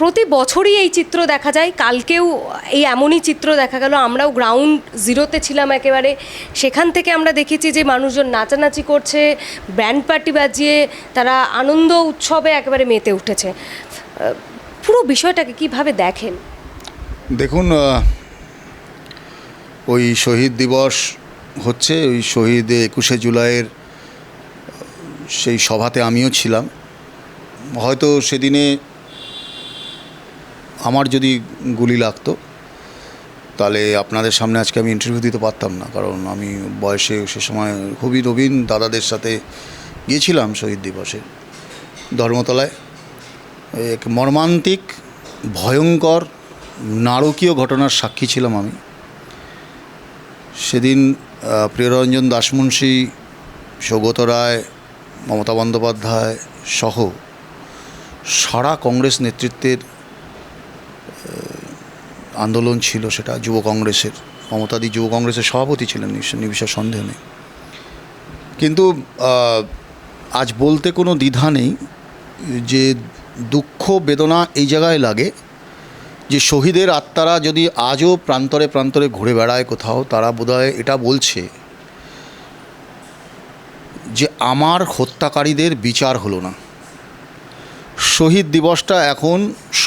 প্রতি বছরই এই চিত্র দেখা যায়। কালকেও এই এমনই চিত্র দেখা গেল। আমরাও গ্রাউন্ড জিরোতে ছিলাম একেবারে। সেখান থেকে আমরা দেখেছি যে মানুষজন নাচানাচি করছে ব্যান্ড পার্টি বাজিয়ে তারা আনন্দ উৎসবে একেবারে মেতে উঠেছে। পুরো বিষয়টাকে কীভাবে দেখেন? দেখুন ওই শহীদ দিবস হচ্ছে, ওই শহীদ একুশে জুলাইয়ের সেই সভাতে আমিও ছিলাম। হয়তো সেদিনে আমার যদি গুলি লাগতো, তাহলে আপনাদের সামনে আজকে আমি ইন্টারভিউ দিতে পারতাম না। কারণ আমি বয়সে সে সময় খুবই নবীন দাদাদের সাথে গিয়েছিলাম শহীদ দিবসে। ধর্মতলায় এক মর্মান্তিক, ভয়ঙ্কর, নারকীয় ঘটনার সাক্ষী ছিলাম আমি। সেদিন প্রিয়রঞ্জন দাসমুন্সী সৌগত রায়, মমতা বন্দ্যোপাধ্যায় সহ সারা কংগ্রেস নেতৃত্বের আন্দোলন ছিল সেটা যুব কংগ্রেসের মমতাদি যুব কংগ্রেসের সভাপতি ছিলেন, নিশ্চয় সন্দেহ নেই। কিন্তু আজ বলতে কোনো দ্বিধা নেই যে দুঃখ, বেদনা এই জায়গায় লাগে যে শহীদের আত্মারা যদি আজও প্রান্তরে প্রান্তরে ঘুরে বেড়ায় কোথাও, তারা বোধহয় এটা বলছে যে আমার হত্যাকারীদের বিচার হলো না। শহীদ দিবসটা এখন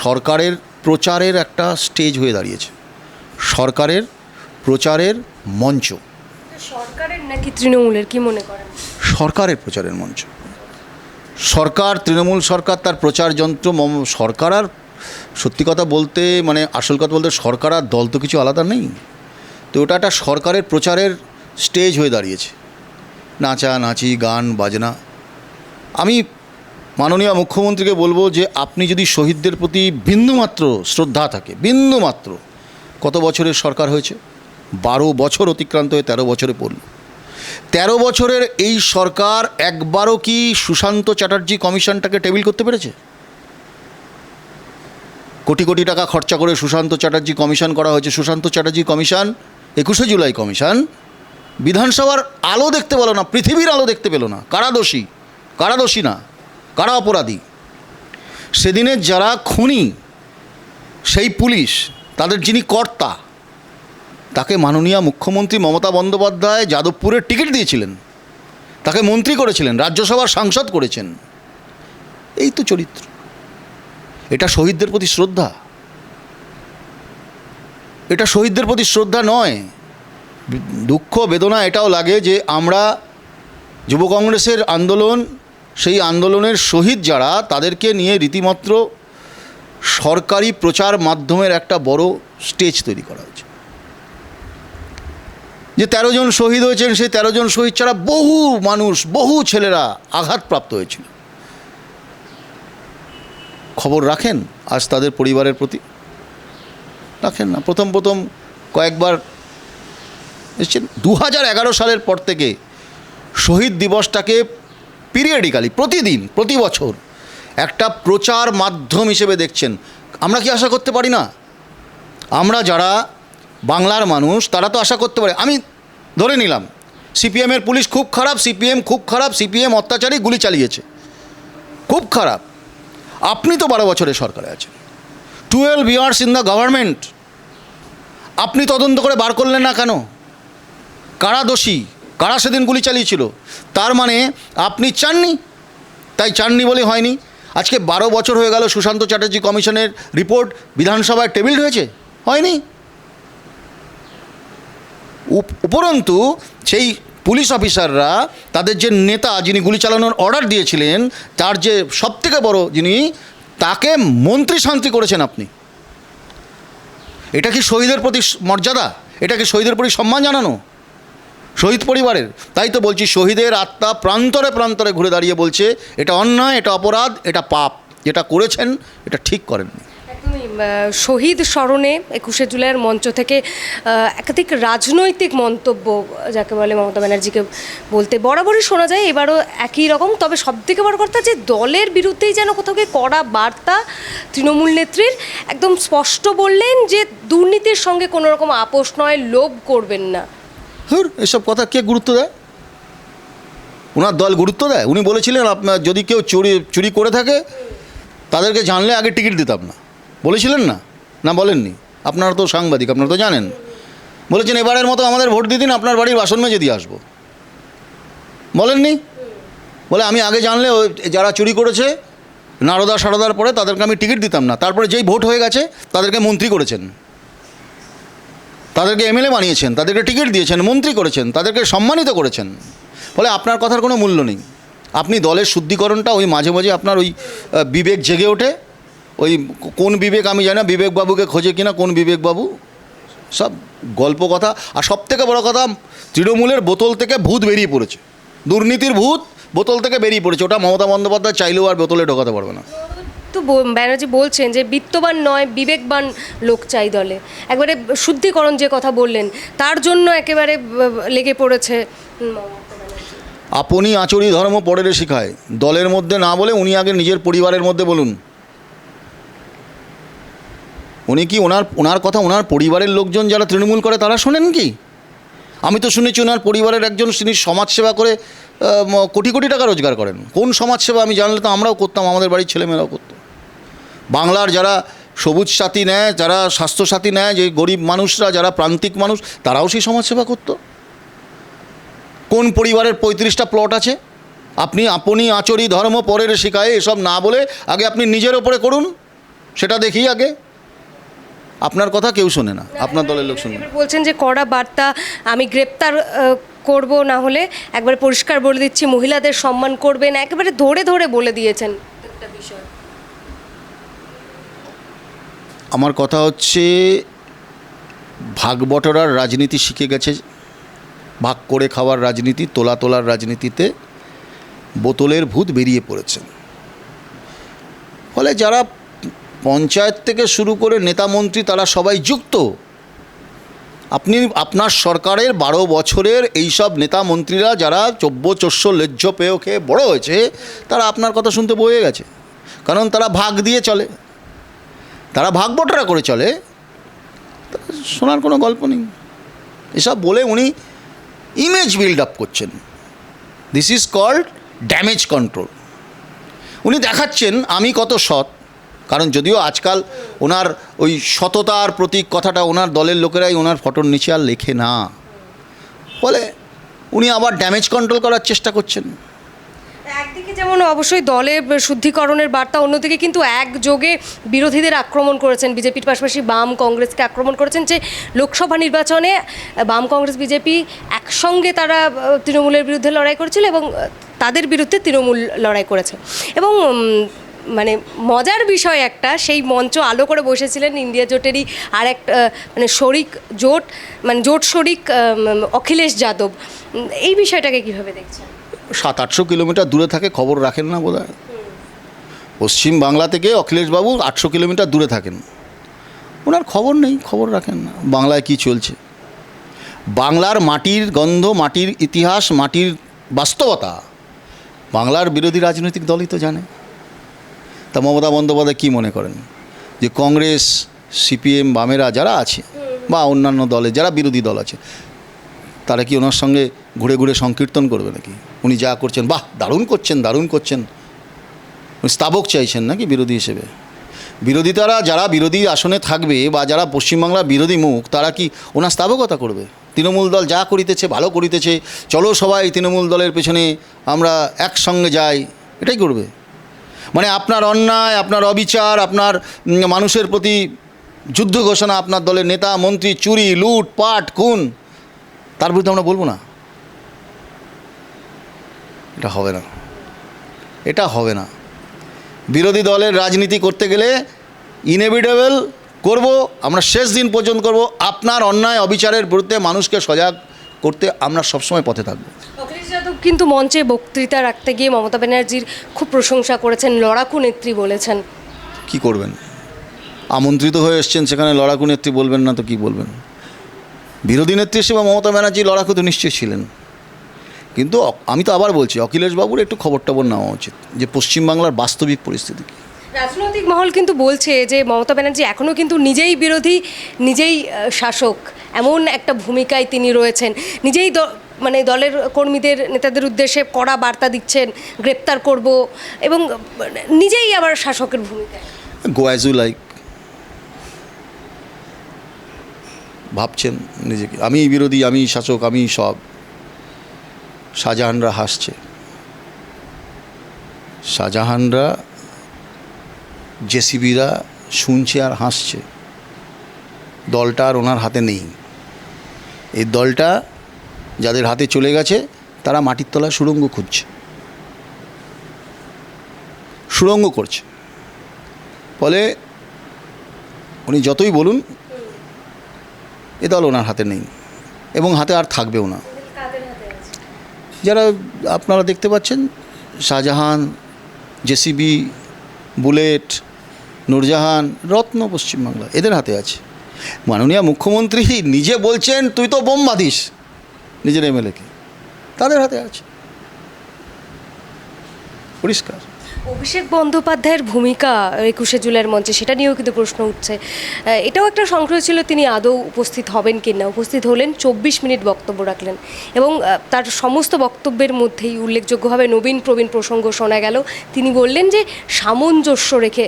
সরকারের প্রচারের একটা স্টেজ হয়ে দাঁড়িয়েছে। সরকারের প্রচারের মঞ্চ। সরকারের নাকি তৃণমূলের কি মনে করেন? সরকারের প্রচারের মঞ্চ। সরকার তৃণমূল সরকার তার প্রচার যন্ত্র সরকার আর সত্যি কথা বলতে মানে আসল কথা বলতে সরকার আর দল তো কিছু আলাদা নেই। তো ওটা একটা সরকারের প্রচারের স্টেজ হয়ে দাঁড়িয়েছে। নাচা নাচি গান বাজনা। আমি মাননীয় মুখ্যমন্ত্রীকে বলব যে আপনি যদি শহীদদের প্রতি বিন্দুমাত্র শ্রদ্ধা থাকে, বিন্দুমাত্র, কত বছরের সরকার হয়েছে? বারো বছর অতিক্রান্ত হয়ে তেরো বছরে পড়ল। তেরো বছরের এই সরকার একবারও কি সুশান্ত চ্যাটার্জি কমিশনটাকে টেবিল করতে পেরেছে? কোটি কোটি টাকা খরচা করে সুশান্ত চ্যাটার্জি কমিশন করা হয়েছে। সুশান্ত চ্যাটার্জি কমিশন, একুশে জুলাই কমিশন, বিধানসভার আলো দেখতে পেল না, পৃথিবীর আলো দেখতে পেল না। কারা দোষী কারা দোষী না। কারা অপরাধী? সেদিনের যারা খুনি, সেই পুলিশ, তাদের যিনি কর্তা, তাকে মাননীয় মুখ্যমন্ত্রী মমতা বন্দ্যোপাধ্যায় যাদবপুরের টিকিট দিয়েছিলেন। তাকে মন্ত্রী করেছিলেন, রাজ্যসভার সাংসদ করেছেন। এই তো চরিত্র। এটা শহীদদের প্রতি শ্রদ্ধা। এটা শহীদদের প্রতি শ্রদ্ধা নয়। দুঃখ, বেদনা এটাও লাগে যে আমরা যুব কংগ্রেসের আন্দোলন সেই আন্দোলনের শহীদ যারা, তাদেরকে নিয়ে রীতিমাত্র সরকারি প্রচার মাধ্যমের একটা বড় স্টেজ তৈরি করা হয়েছে। যে তেরো জন শহীদ হয়েছেন, সেই তেরো জন শহীদ ছাড়া বহু মানুষ, বহু ছেলেরা আঘাতপ্রাপ্ত হয়েছিল। খবর রাখেন আজ তাদের পরিবারের প্রতি? রাখেন না। প্রথম প্রথম কয়েকবার এসছেন। দু হাজার এগারো সালের পর থেকে শহীদ দিবসটাকে পিরিয়ডিক্যালি প্রতিদিন প্রতি বছর একটা প্রচার মাধ্যম হিসেবে দেখছেন। আমরা কি আশা করতে পারি না? আমরা যারা বাংলার মানুষ, তারা তো আশা করতে পারে। আমি ধরে নিলাম সিপিএমের পুলিশ খুব খারাপ সিপিএম খুব খারাপ সিপিএম অত্যাচারী গুলি চালিয়েছে। খুব খারাপ। আপনি তো বারো বছরের সরকারে আছেন। Twelve years in the government. আপনি তদন্ত করে বার করলেন না কেন? কারা দোষী? কারা সেদিন গুলি চালিয়েছিল? তার মানে আপনি চাননি? তাই চাননি বলে হয়নি। আজকে বারো বছর হয়ে গেল সুশান্ত চ্যাটার্জি কমিশনের রিপোর্ট বিধানসভায় টেবিল হয়েছে হয়নি। উপরন্তু সেই পুলিশ অফিসাররা, তাদের যে নেতা যিনি গুলি চালানোর অর্ডার দিয়েছিলেন, তার যে সবথেকে বড় যিনি, তাকে মন্ত্রী শান্তি করেছেন আপনি। এটা কি শহীদের প্রতি মর্যাদা? এটা কি শহীদের প্রতি সম্মান জানানো? শহীদ পরিবারের। তাই তো বলছি, শহীদের আত্মা প্রান্তরে প্রান্তরে ঘুরে দাঁড়িয়ে বলছে, এটা অন্যায়, এটা অপরাধ, এটা পাপ। যেটা করেছেন, এটা ঠিক করেননি। শহীদ স্মরণে একুশে জুলাইয়ের মঞ্চ থেকে একাধিক রাজনৈতিক মন্তব্য, যাকে বলে মমতা ব্যানার্জিকে বলতে বরাবরই শোনা যায়, এবারও একই রকম। তবে সবথেকে বড় কথা যে, দলের বিরুদ্ধেই যেন কোথাও গিয়ে কড়া বার্তা তৃণমূল নেত্রীর একদম স্পষ্ট বললেন যে, দুর্নীতির সঙ্গে কোনো রকম আপোষ নয়, লোভ করবেন না। হুর, এসব কথা কে গুরুত্ব দেয়? ওনার দল গুরুত্ব দেয়। উনি বলেছিলেন, আপনার, যদি কেউ চুরি চুরি করে থাকে, তাদেরকে জানলে আগে টিকিট দিতাম না। বলেছিলেন না? না বলেননি। আপনারা তো সাংবাদিক, আপনারা তো জানেন। বলেছেন, এবারের মতো আমাদের ভোট দিয়ে দিন, আপনার বাড়ির বাসন মেজে দিয়ে আসব। বলেননি? বলে, আমি আগে জানলে যারা চুরি করেছে, নারদা সারদার পরে তাদেরকে আমি টিকিট দিতাম না। তারপরে যেই ভোট হয়ে গেছে, তাদেরকে মন্ত্রী করেছেন। তাদেরকে এমএলএ বানিয়েছেন, তাদেরকে টিকিট দিয়েছেন, মন্ত্রী করেছেন, তাদেরকে সম্মানিত করেছেন। ফলে আপনার কথার কোনো মূল্য নেই। আপনি দলের শুদ্ধিকরণটা ওই মাঝে মাঝে আপনার ওই বিবেক জেগে ওঠে। ওই কোন বিবেক আমি জানি না, বিবেকবাবুকে খোঁজে কিনা, কোন বিবেকবাবু? সব গল্প কথা। আর সব থেকে বড় কথা, তৃণমূলের বোতল থেকে ভূত বেরিয়ে পড়েছে। দুর্নীতির ভূত বোতল থেকে বেরিয়ে পড়েছে। ওটা মমতা বন্দ্যোপাধ্যায় চাইলেও আর বোতলে ঢোকাতে পারবে না। তো ব্যানার্জি বলছেন যে বিত্তবান নয়, বিবেকবান লোক চাই দলে। একবারে শুদ্ধিকরণ যে কথা বললেন, তার জন্য একেবারে লেগে পড়েছে। আপনি আচরি ধর্ম পরের শিখায়। দলের মধ্যে না বলে উনি আগে নিজের পরিবারের মধ্যে বলুন। উনি কি ওনার ওনার কথা ওনার পরিবারের লোকজন যারা তৃণমূল করে, তারা শোনেন কি? আমি তো শুনেছি ওনার পরিবারের একজন তিনি সমাজসেবা করে কোটি কোটি টাকা রোজগার করেন। কোন সমাজসেবা আমি জানলে তো আমরাও করতাম, আমাদের বাড়ির ছেলেমেয়েরাও করতো। বাংলার যারা সবুজ সাথী নেয় যারা স্বাস্থ্যসাথী নেয় যে গরিব মানুষরা যারা প্রান্তিক মানুষ তারাও সেই সমাজসেবা করত। কোন পরিবারের পঁয়ত্রিশটা প্লট আছে? আপনি আপনি আচরি ধর্ম পরের শিখায় এসব না বলে আগে আপনি নিজের ওপরে করুন সেটা দেখি আগে। আপনার কথা কেউ শোনে না আপনার দলের লোক শুনে বলছেন যে কড়া বার্তা আমি গ্রেপ্তার করব না হলে একবার পরিষ্কার বলে দিচ্ছি মহিলাদের সম্মান করবেন একেবারে ধরে ধরে বলে দিয়েছেন একটা বিষয়। আমার কথা হচ্ছে, ভাগ বটরার রাজনীতি শিখে গেছে, ভাগ করে খাওয়ার রাজনীতি, তোলা তোলার রাজনীতিতে বোতলের ভূত বেরিয়ে পড়েছে। ফলে যারা পঞ্চায়েত থেকে শুরু করে নেতা মন্ত্রী তারা সবাই যুক্ত। আপনি, আপনার সরকারের বারো বছরের এইসব নেতা মন্ত্রীরা যারা চব্য চস্য লেজ্জ পেয় খেয়ে বড় হয়েছে, তারা আপনার কথা শুনতে বয়ে গেছে। কারণ তারা ভাগ দিয়ে চলে। তারা ভাগ বটরা করে চলে শোনার কোনো গল্প নেই। এসব বলে উনি ইমেজ বিল্ড আপ করছেন। This is called damage control উনি দেখাচ্ছেন, আমি কত সৎ। কারণ যদিও আজকাল ওনার ওই সততার প্রতীক কথাটা ওনার দলের লোকেরাই ওনার ফটোর নিচে আর লেখে না। ফলে উনি আবার ড্যামেজ কন্ট্রোল করার চেষ্টা করছেন। একদিকে যেমন অবশ্যই দলের শুদ্ধিকরণের বার্তা, অন্যদিকে কিন্তু একযোগে বিরোধীদের আক্রমণ করেছেন বিজেপির পাশাপাশি বাম কংগ্রেসকে আক্রমণ করেছেন যে লোকসভা নির্বাচনে বাম কংগ্রেস, বিজেপি একসঙ্গে তারা তৃণমূলের বিরুদ্ধে লড়াই করেছিল এবং তাদের বিরুদ্ধে তৃণমূল লড়াই করেছে। এবং মানে মজার বিষয় একটা, সেই মঞ্চ আলো করে বসেছিলেন ইন্ডিয়া জোটেরই আর এক মানে শরিক জোট মানে জোট শরিক অখিলেশ যাদব। এই বিষয়টাকে কীভাবে দেখছেন? সাত, আটশো কিলোমিটার দূরে থাকে, খবর রাখেন না বোধ পশ্চিম বাংলা থেকে অখিলেশবাবু আটশো কিলোমিটার দূরে থাকেন। ওনার খবর নেই, খবর রাখেন না। বাংলায় কি চলছে? বাংলার মাটির গন্ধ, মাটির ইতিহাস, মাটির বাস্তবতা, বাংলার বিরোধী রাজনৈতিক দলই তো জানে। তা মমতা বন্দ্যোপাধ্যায় কী মনে করেন? যে কংগ্রেস, সিপিএম, বামেরা যারা আছে, বা অন্যান্য দলে, যারা বিরোধী দল আছে, তারা কি ওনার সঙ্গে ঘুরে ঘুরে সংকীর্তন করবে নাকি? উনি যা করছেন, বাহ, দারুণ করছেন দারুণ করছেন। উনি স্তাবক চাইছেন নাকি বিরোধী হিসেবে? বিরোধিতারা যারা বিরোধী আসনে থাকবে বা যারা পশ্চিমবাংলার বিরোধী মুখ, তারা কি ওনার স্তাবকতা করবে? তৃণমূল দল যা করিতেছে, ভালো করিতেছে, চলো সবাই তৃণমূল দলের পেছনে আমরা একসঙ্গে যাই, এটাই করবে। মানে আপনার অন্যায়, আপনার অবিচার, আপনার মানুষের প্রতি যুদ্ধ ঘোষণা, আপনার দলের নেতা, মন্ত্রী, চুরি, লুট, পাট, খুন, তার বিরুদ্ধে আমরা বলব না। এটা হবে না। এটা হবে না। বিরোধী দলের রাজনীতি করতে গেলে ইনএভিটেবল করব আমরা শেষ দিন পর্যন্ত করব। আপনার অন্যায় অবিচারের বিরুদ্ধে মানুষকে সজাগ করতে আমরা সবসময় পথে থাকব। অখিলেশ যাদব কিন্তু মঞ্চে বক্তৃতা রাখতে গিয়ে মমতা ব্যানার্জির খুব প্রশংসা করেছেন লড়াকু নেত্রী বলেছেন। কি করবেন? আমন্ত্রিত হয়ে এসছেন সেখানে লড়াকু নেত্রী বলবেন না তো কি বলবেন? বিরোধী নেত্রী হিসেবে মমতা ব্যানার্জি লড়াকু তো নিশ্চয়ই ছিলেন। কিন্তু আমি তো আবার বলছি অখিলেশবাবুর একটু খবর টবর নেওয়া উচিত যে পশ্চিমবাংলার বাস্তবিক পরিস্থিতি রাজনৈতিক মহল কিন্তু বলছে যে মমতা ব্যানার্জি এখনও কিন্তু নিজেই বিরোধী নিজেই শাসক এমন একটা ভূমিকায় তিনি রয়েছেন। নিজেই মানে দলের কর্মীদের নেতাদের উদ্দেশ্যে কড়া বার্তা দিচ্ছেন গ্রেপ্তার করব এবং মানে নিজেই আবার শাসকের ভূমিকা গোয়াজু লাইক ভাবছেন নিজেকে। আমি বিরোধী আমি শাসক আমি সব। শাহজাহানরা হাসছে। শাহজাহানরা জেসিবিরা শুনছে আর হাসছে। দলটা আর ওনার হাতে নেই। এই দলটা যাদের হাতে চলে গেছে, তারা মাটির তলায় সুড়ঙ্গ খুঁজছে। সুড়ঙ্গ করছে। ফলে উনি যতই বলুন, এ দল ওনার হাতে নেই এবং হাতে আর থাকবেও না। যারা আপনারা দেখতে পাচ্ছেন, শাহজাহান, জেসিবি, বুলেট, নূরজাহান, রত্ন পশ্চিমবাংলা, এদের হাতে আছে। মাননীয় মুখ্যমন্ত্রী নিজে বলছেন, তুই তো বোম বাঁধিস নিজের এমএলএকে তাদের হাতে আছে। পরিষ্কার। অভিষেক বন্দ্যোপাধ্যায়ের ভূমিকা একুশে জুলাইয়ের মঞ্চে, সেটা নিয়েও কিন্তু প্রশ্ন উঠছে। এটাও একটা সংশয় ছিল তিনি আদৌ উপস্থিত হবেন কি না। উপস্থিত হলেন, চব্বিশ মিনিট বক্তব্য রাখলেন এবং তার সমস্ত বক্তব্যের মধ্যেই উল্লেখযোগ্যভাবে নবীন প্রবীণ প্রসঙ্গ শোনা গেল। তিনি বললেন যে, সামঞ্জস্য রেখে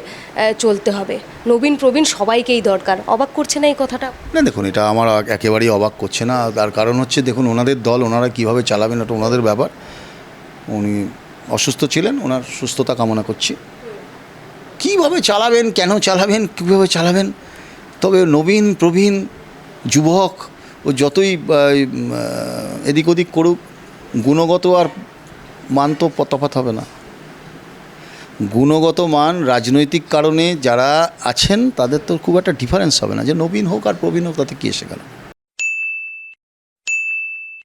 চলতে হবে। নবীন প্রবীণ সবাইকেই দরকার। অবাক করছে না এই কথাটা? না, দেখুন, এটা আমার একেবারেই অবাক করছে না। তার কারণ হচ্ছে, দেখুন, ওনাদের দল, ওনারা কীভাবে চালাবেন ওটা ওনাদের ব্যাপার। উনি অসুস্থ ছিলেন, ওনার সুস্থতা কামনা করছি। কীভাবে চালাবেন, কেন চালাবেন, কীভাবে চালাবেন? তবে নবীন, প্রবীণ, যুবক, ও যতই এদিক ওদিক করুক, গুণগত আর মান তো প- তফাৎ হবে না। গুণগত মান রাজনৈতিক কারণে যারা আছেন, তাদের তো খুব একটা ডিফারেন্স হবে না। যে নবীন হোক আর প্রবীণ হোক, তাতে কী এসে গেল?